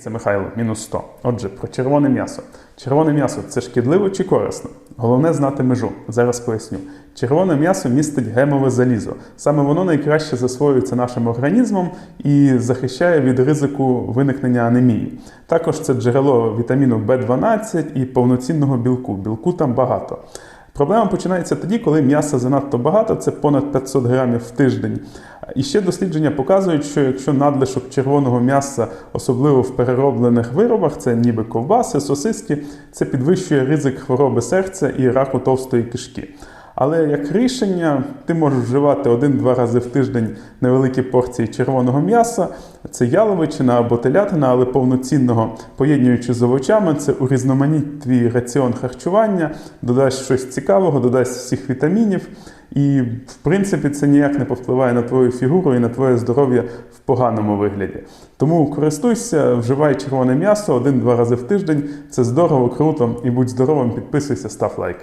Це Михайло, мінус 100. Отже, про червоне м'ясо. Червоне м'ясо це шкідливо чи корисно? Головне знати межу. Зараз поясню. Червоне м'ясо містить гемове залізо. Саме воно найкраще засвоюється нашим організмом і захищає від ризику виникнення анемії. Також це джерело вітаміну В12 і повноцінного білку. Білку там багато. Проблема починається тоді, коли м'яса занадто багато, це понад 500 грамів в тиждень. І ще дослідження показують, що якщо надлишок червоного м'яса, особливо в перероблених виробах, це ніби ковбаси, сосиски, це підвищує ризик хвороби серця і раку товстої кишки. Але як рішення, ти можеш вживати один-два рази в тиждень невеликі порції червоного м'яса, це яловичина або телятина, але повноцінного, поєднуючи з овочами, це урізноманіть твій раціон харчування, додасть щось цікавого, додасть всіх вітамінів. І, в принципі, це ніяк не повпливає на твою фігуру і на твоє здоров'я в поганому вигляді. Тому користуйся, вживай червоне м'ясо один-два рази в тиждень. Це здорово, круто. І будь здоровим, підписуйся, став лайк.